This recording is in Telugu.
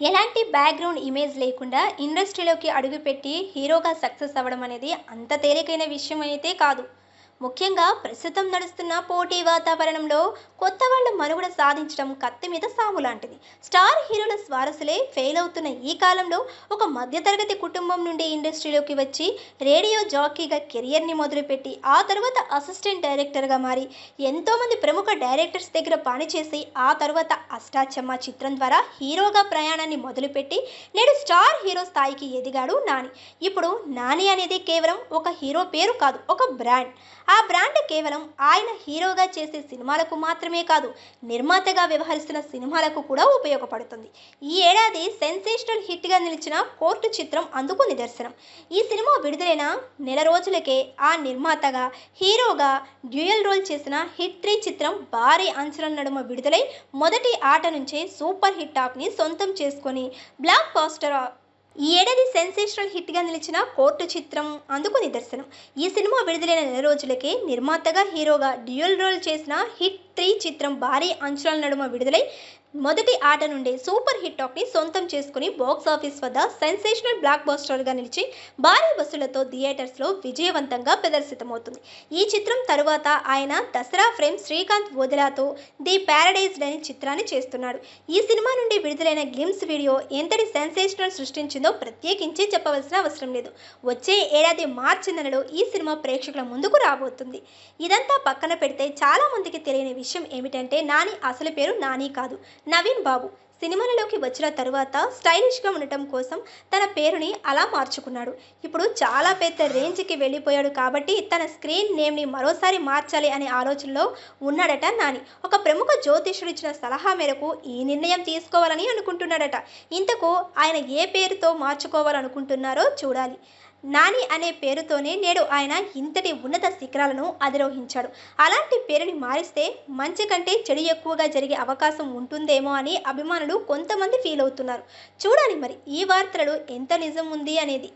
ఎలాంటి బ్యాక్గ్రౌండ్ ఇమేజ్ లేకుండా ఇండస్ట్రీలోకి అడుగుపెట్టి హీరోగా సక్సెస్ అవ్వడం అనేది అంత తేలికైన విషయం అయితే కాదు. ముఖ్యంగా ప్రస్తుతం నడుస్తున్న పోటీ వాతావరణంలో కొత్త వాళ్ళ మనుగడ సాధించడం కత్తి మీద సాము లాంటిది. స్టార్ హీరోల స్వారసులే ఫెయిల్ అవుతున్న ఈ కాలంలో ఒక మధ్యతరగతి కుటుంబం నుండి ఇండస్ట్రీలోకి వచ్చి రేడియో జాకీగా కెరియర్ని మొదలుపెట్టి ఆ తర్వాత అసిస్టెంట్ డైరెక్టర్గా మారి ఎంతోమంది ప్రముఖ డైరెక్టర్స్ దగ్గర పనిచేసి ఆ తర్వాత అష్టాచమ్మ చిత్రం ద్వారా హీరోగా ప్రయాణాన్ని మొదలుపెట్టి నేడు స్టార్ హీరో స్థాయికి ఎదిగాడు నాని. ఇప్పుడు నాని అనేది కేవలం ఒక హీరో పేరు కాదు ఒక బ్రాండ్. ఆ బ్రాండ్ కేవలం ఆయన హీరోగా చేసే సినిమాలకు మాత్రమే కాదు నిర్మాతగా వ్యవహరిస్తున్న సినిమాలకు కూడా ఉపయోగపడుతుంది. ఈ ఏడాది సెన్సేషనల్ హిట్గా నిలిచిన కోర్టు చిత్రం అందుకు నిదర్శనం. ఈ సినిమా విడుదలైన నెల రోజులకే ఆ నిర్మాతగా హీరోగా డ్యూయల్ రోల్ చేసిన హిట్ త్రీ చిత్రం భారీ అంచనాల నడుమ విడుదలై మొదటి ఆట నుంచే సూపర్ హిట్ టాక్ని సొంతం చేసుకొని బ్లాక్ బాస్టర్ ఈ ఏడాది సెన్సేషనల్ హిట్గా నిలిచిన కోర్టు చిత్రం అందుకు నిదర్శనం. ఈ సినిమా విడుదలైన నెల రోజులకే నిర్మాతగా హీరోగా డ్యూయల్ రోల్ చేసిన హిట్ త్రీ చిత్రం భారీ అంచనాల నడుమ విడుదలై మొదటి ఆట నుండే సూపర్ హిట్ టాక్ని సొంతం చేసుకుని బాక్స్ ఆఫీస్ వద్ద సెన్సేషనల్ బ్లాక్ బస్టర్గా నిలిచి భారీ బస్సులతో థియేటర్స్లో విజయవంతంగా ప్రదర్శితమవుతుంది. ఈ చిత్రం తరువాత ఆయన దసరా ఫ్రేమ్ శ్రీకాంత్ వదిలాతో ది ప్యారడైజ్ అనే చిత్రాన్ని చేస్తున్నాడు. ఈ సినిమా నుండి విడుదలైన గ్లిమ్స్ వీడియో ఎంతటి సెన్సేషనల్ సృష్టించిందో ప్రత్యేకించి చెప్పవలసిన అవసరం లేదు. వచ్చే ఏడాది మార్చి నెలలో ఈ సినిమా ప్రేక్షకుల ముందుకు రాబోతుంది. ఇదంతా పక్కన పెడితే చాలా మందికి తెలియని విషయం ఏమిటంటే నాని అసలు పేరు నాని కాదు. నవీన్ బాబు సినిమాలలోకి వచ్చిన తరువాత స్టైలిష్గా ఉండటం కోసం తన పేరుని అలా మార్చుకున్నాడు. ఇప్పుడు చాలా పెద్ద రేంజ్కి వెళ్ళిపోయాడు కాబట్టి తన స్క్రీన్ నేమ్ని మరోసారి మార్చాలి అనే ఆలోచనలో ఉన్నాడట నాని. ఒక ప్రముఖ జ్యోతిష్యుడు ఇచ్చిన సలహా మేరకు ఈ నిర్ణయం తీసుకోవాలని అనుకుంటున్నాడట. ఇంతకు ఆయన ఏ పేరుతో మార్చుకోవాలనుకుంటున్నారో చూడాలి. నాని అనే పేరుతోనే నేడు ఆయన ఇంతటి ఉన్నత శిఖరాలను అధిరోహించాడు. అలాంటి పేరుని మారిస్తే మంచి కంటే చెడు ఎక్కువగా జరిగే అవకాశం ఉంటుందేమో అని అభిమానులు కొంతమంది ఫీల్ అవుతున్నారు. చూడాలి మరి ఈ వార్తలలో ఎంత నిజం ఉంది అనేది.